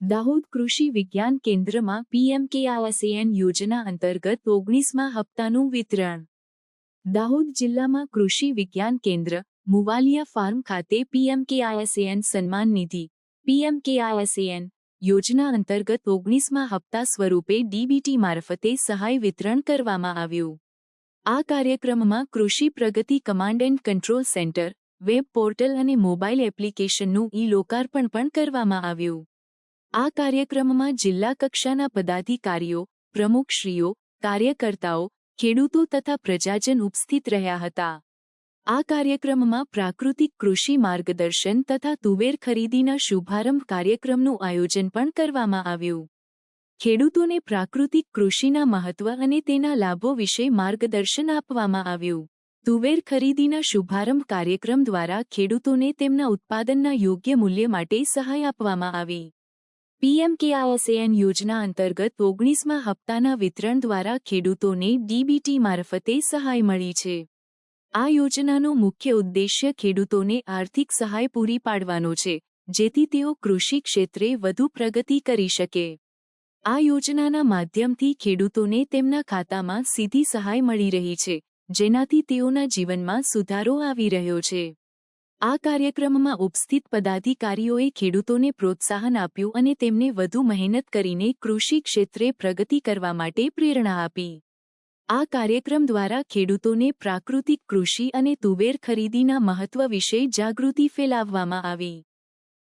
દાહોદ કૃષિ વિજ્ઞાન કેન્દ્રમાં પીએમકેઆરએસએન યોજના અંતર્ગત ઓગણીસમાં હપ્તાનું વિતરણ. દાહોદ જિલ્લામાં કૃષિ વિજ્ઞાન કેન્દ્ર, મુવાલિયા ફાર્મ ખાતે પીએમકેઆરએસએન સન્માન નિધિ. પીએમકેઆરએસએન યોજના અંતર્ગત ઓગણીસમાં હપ્તા સ્વરૂપે ડીબીટી મારફતે સહાય વિતરણ કરવામાં આવ્યું. આ કાર્યક્રમમાં કૃષિ પ્રગતિ command and control centre, web portal અને મોબાઈલ એપ્લિકેશનનું ઈ લોકાર્પણ પણ કરવામાં આવ્યું. આ કાર્યક્રમમાં જિલ્લા કક્ષાના પદાધિકારીઓ પ્રમુખશ્રીઓ કાર્યકર્તાઓ, ખેડૂતો તથા પ્રજાજન ઉપસ્થિત રહ્યા હતા. આ કાર્યક્રમમાં પ્રાકૃતિક કૃષિ માર્ગદર્શન તથા તુવેર ખરીદીના શુભારંભ કાર્યક્રમનું આયોજન પણ કરવામાં આવ્યું. ખેડૂતોને પ્રાકૃતિક કૃષિના મહત્વ અને તેના લાભો વિશે માર્ગદર્શન આપવામાં આવ્યું. તુવેર ખરીદીના શુભારંભ કાર્યક્રમ દ્વારા ખેડૂતોને તેમના ઉત્પાદનના યોગ્ય મૂલ્ય માટે સહાય આપવામાં આવી. પીએમકેઆરએસએન યોજના અંતર્ગત ઓગણીસમાં હપ્તાના વિતરણ દ્વારા ખેડૂતોને ડીબીટી મારફતે સહાય મળી છે. આ યોજનાનો મુખ્ય ઉદ્દેશ્ય ખેડૂતોને આર્થિક સહાય પૂરી પાડવાનો છે, જેથી તેઓ કૃષિ ક્ષેત્રે વધુ પ્રગતિ કરી શકે. આ યોજનાના માધ્યમથી ખેડૂતોને તેમના ખાતામાં સીધી સહાય મળી રહી છે, જેનાથી તેઓના જીવનમાં સુધારો આવી રહ્યો છે. આ કાર્યક્રમમાં ઉપસ્થિત પદાધિકારીઓએ ખેડૂતોને પ્રોત્સાહન આપ્યું અને તેમને વધુ મહેનત કરીને કૃષિ ક્ષેત્રે પ્રગતિ કરવા માટે પ્રેરણા આપી. આ કાર્યક્રમ દ્વારા ખેડૂતોને પ્રાકૃતિક કૃષિ અને તુવેર ખરીદીના મહત્વ વિશે જાગૃતિ ફેલાવવામાં આવી.